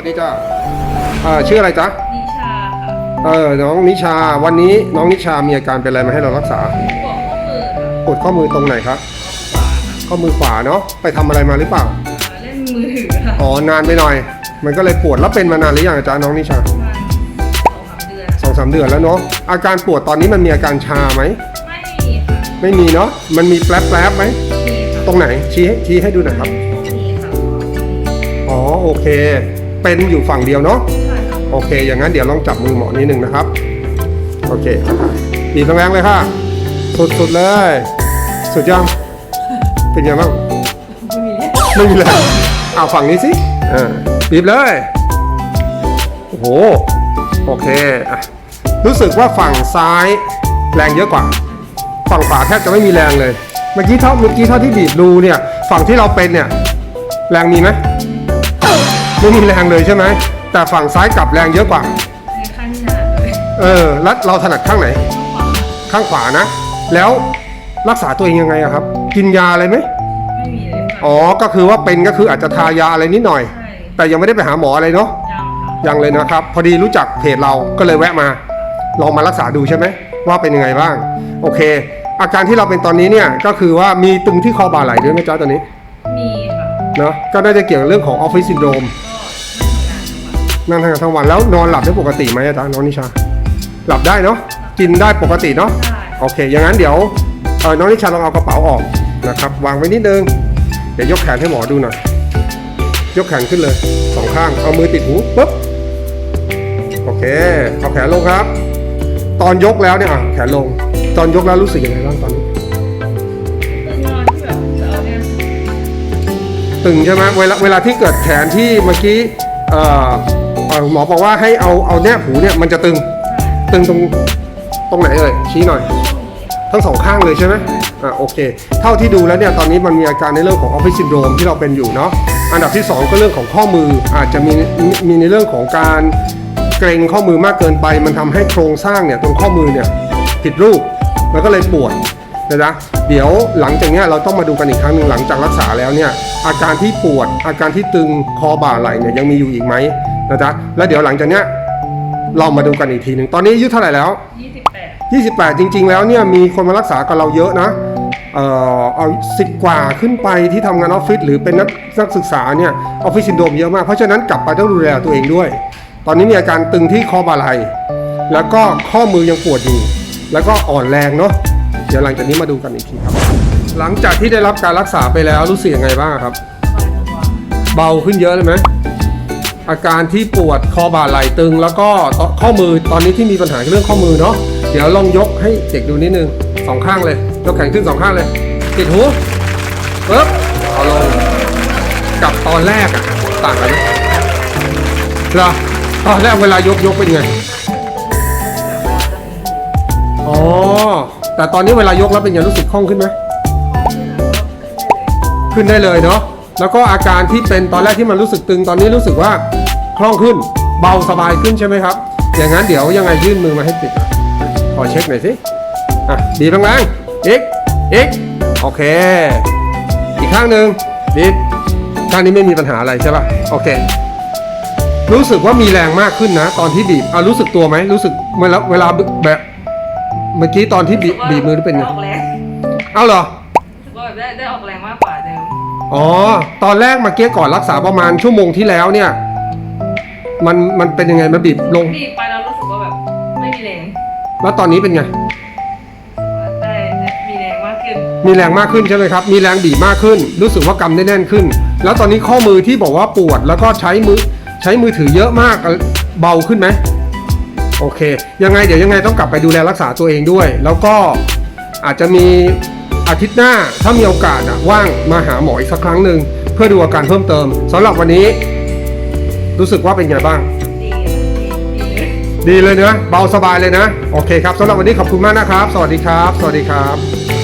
วัสดีจ้าเอ่อชื่ออะไรจ๊ะ นิชาค่ะเออ น้องนิชา วันนี้น้องนิชามีอาการเป็นอะไรมาให้เรารักษาปวดข้อมือค่ะปวดข้อมือตรงไหนครับขวาข้อมือขวาเนาะ ไปทำอะไรมาหรือเปล่าค่ะเล่นมือถือค่ะอ๋อ นานไปหน่อย มันก็เลยปวด แล้วเป็นมานานหรือยังอาจารย์น้องนิชาประมาณสองสามเดือนสองสามเดือนแล้วเนาะ อาการปวดตอนนี้มันมีอาการชาไหม ไม่มีค่ะไม่มีเนาะ มันมีแป๊บแป๊บๆไหม มีค่ะตรงไหน ชี้ให้ชี้ให้ดูหน่อยครับ มีค่ะอ๋อ โอเค เป็นอยู่ฝั่งเดียวเนาะโอเค อย่างนั้นเดี๋ยวลองจับมือหมอนิดนึงนะครับ โอเคบีบแรงๆเลยค่ะ สุดๆเลย สุดยังเป็นยังไงบ้างไม่มีเลยไม่มีแรงเอาฝั่งนี้สิอ่าบีบเลยโอ้โหโอเคอะรู้สึกว่าฝั่งซ้ายแรงเยอะกว่า ฝั่งขวาแทบจะไม่มีแรงเลย เมื่อกี้เท่าเมื่อกี้เท่าที่บีบดูเนี่ย ฝั่งที่เราเป็นเนี่ย แรงมีไหม ไม่มีแรงเลยใช่ไหมแต่ฝั่งซ้ายกลับแรงเยอะกว่าในขั้นที่ถนัดเลยเออแล้วเราถนัดข้างไหนขวาข้างขวานะ แล้วรักษาตัวเองยังไงอะครับ กินยาอะไรไหมไม่มีเลยค่ะอ๋อก็คือว่าเป็นก็คืออาจจะทายาอะไรนิดหน่อย ใช่แต่ยังไม่ได้ไปหาหมออะไรเนาะยังค่ะยังเลยนะครับ พอดีรู้จักเพจเราก็เลยแวะมา ลองมารักษาดูใช่ไหมว่าเป็นยังไงบ้าง โอเค อาการที่เราเป็นตอนนี้เนี่ยก็คือว่ามีตึงที่คอบ่าไหล่ด้วยไหมจ๊ะตอนนี้มีค่ะ เนาะก็น่าจะเกี่ยวกับเรื่องของออฟฟิศซินโดรม ก็ นั่งทำงานทั้งวันนั่งทำงานทั้งวันแล้วนอนหลับได้ปกติไหมอาจารย์น้องนิชา หลับได้เนาะกินได้ปกติเนาะได้โอเค อย่างนั้นเดี๋ยวเออน้องนิชาลองเอากระเป๋าออกนะครับวางไว้นิดนึงเดี๋ยวยกแขนให้หมอดูหน่อยยกแขนขึ้นเลยสองข้างเอามือติดหูปุ๊บโอเคเอาแขนลงครับ ตอนยกแล้วเนี่ยอะแขนลง ตอนยกแล้วรู้สึกยังไงบ้างตอนนี้คือนอนที่แบบจะเอาเนี่ยตึงใช่ไหมเวลาเวลาที่เกิดแขนที่เมื่อกี้ เอ่อเอ่อหมอบอกว่าให้เอาเอาแนบหูเนี่ยมันจะตึงตึงตรงตรงไหนเอ่ยชี้หน่อย ทั้งสองข้างเลยใช่ไหมอ่าโอเค เท่าที่ดูแล้วเนี่ยตอนนี้มันมีอาการในเรื่องของออฟฟิศซินโดรมที่เราเป็นอยู่เนาะอันดับที่ 2 ก็เรื่องของข้อมืออาจจะมีมีมีในเรื่องของการเกรงข้อมือมากเกินไป มันทำให้โครงสร้างเนี่ยตรงข้อมือเนี่ยผิดรูปมันก็เลยปวดนะจ๊ะเดี๋ยวหลังจากเนี้ยเราต้องมาดูกันอีกครั้งหนึ่งหลังจากรักษาแล้วเนี่ยอาการที่ปวดอาการที่ตึงคอบ่าไหล่เนี่ยยังมีอยู่อีกไหม นะจ๊ะแล้วเดี๋ยวหลังจากเนี้ยเรามาดูกันอีกทีหนึ่งตอนนี้อายุเท่าไหร่แล้วยี่สิบแปด28 จริง ๆ แล้วเนี่ยมีคนมารักษากับเราเยอะนะเอ่อเอาสิบกว่าขึ้นไปที่ทำงานออฟฟิศหรือเป็นนักนักศึกษาเนี่ยออฟฟิศซินโดรมเยอะมาก เพราะฉะนั้นกลับไปต้องดูแลตัวเองด้วย ตอนนี้มีอาการตึงที่คอบ่าไหล่แล้วก็ข้อมือยังปวดอยู่ แล้วก็อ่อนแรงเนาะเดี๋ยวหลังจากนี้มาดูกันอีกทีครับ หลังจากที่ได้รับการรักษาไปแล้วรู้สึกยังไงบ้างครับวันตัวเบาขึ้นเยอะเลยไหม อาการที่ปวดคอบ่าไหล่ตึง แล้วก็ข้อมือตอนนี้ที่มีปัญหาเรื่องข้อมือเนาะเดี๋ยวลองยกให้เด็กดูนิดนึงสองข้างเลยยกแขนขึ้นสองข้างเลยติดหูปึ๊บเอาลงกับตอนแรกอะต่างกันไหมเหรอตอนแรกเวลายกยกเป็นไงอ๋อแต่ตอนนี้เวลายกแล้วเป็นไงรู้สึกคล่องขึ้นไหมขึ้นได้เลยเนาะแล้วก็อาการที่เป็นตอนแรกที่มันรู้สึกตึงตอนนี้รู้สึกว่า คล่องขึ้น เบาสบายขึ้นใช่ไหมครับ อย่างนั้นเดี๋ยวยังไงยื่นมือมาให้ติดอะขอเช็คหน่อยสิอะดีแรงๆอีกอีกโอเค อีกข้างหนึ่งดีข้างนี้ไม่มีปัญหาอะไรใช่ป่ะโอเค รู้สึกว่ามีแรงมากขึ้นนะ ตอนที่บีบอะรู้สึกตัวไหมรู้สึกเวลาเวลาแบบเมื่อกี้ตอนที่บีบบีบมือเป็นไงออกแรงเอ้าเหรอรู้สึกว่าแบบได้ได้ออกแรงมากกว่าเดิมอ๋อ ตอนแรกเมาเกี้ก่อนรักษาประมาณชั่วโมงที่แล้วเนี่ย มันมันเป็นยังไงมันบีบลง บีบไปแล้วรู้สึกว่าแบบไม่มีแรงแล้วตอนนี้เป็นไง ได้มีแรงมากขึ้นมีแรงมากขึ้นใช่ไหมครับ มีแรงบีบมากขึ้น รู้สึกว่ากำได้แน่นขึ้น แล้วตอนนี้ข้อมือที่บอกว่าปวดแล้วก็ใช้มือใช้มือถือเยอะมากเบาขึ้นไหมโอเค ยังไงเดี๋ยวยังไงต้องกลับไปดูแลรักษาตัวเองด้วย แล้วก็อาจจะมีอาทิตย์หน้าถ้ามีโอกาสอะว่างมาหาหมออีกสักครั้งหนึ่งเพื่อดูอาการเพิ่มเติมสำหรับวันนี้ รู้สึกว่าเป็นไงบ้าง ดีดีดีดีเลยนะเบาสบายเลยนะ โอเคครับสำหรับวันนี้ขอบคุณมากนะครับ สวัสดีครับ สวัสดีครับ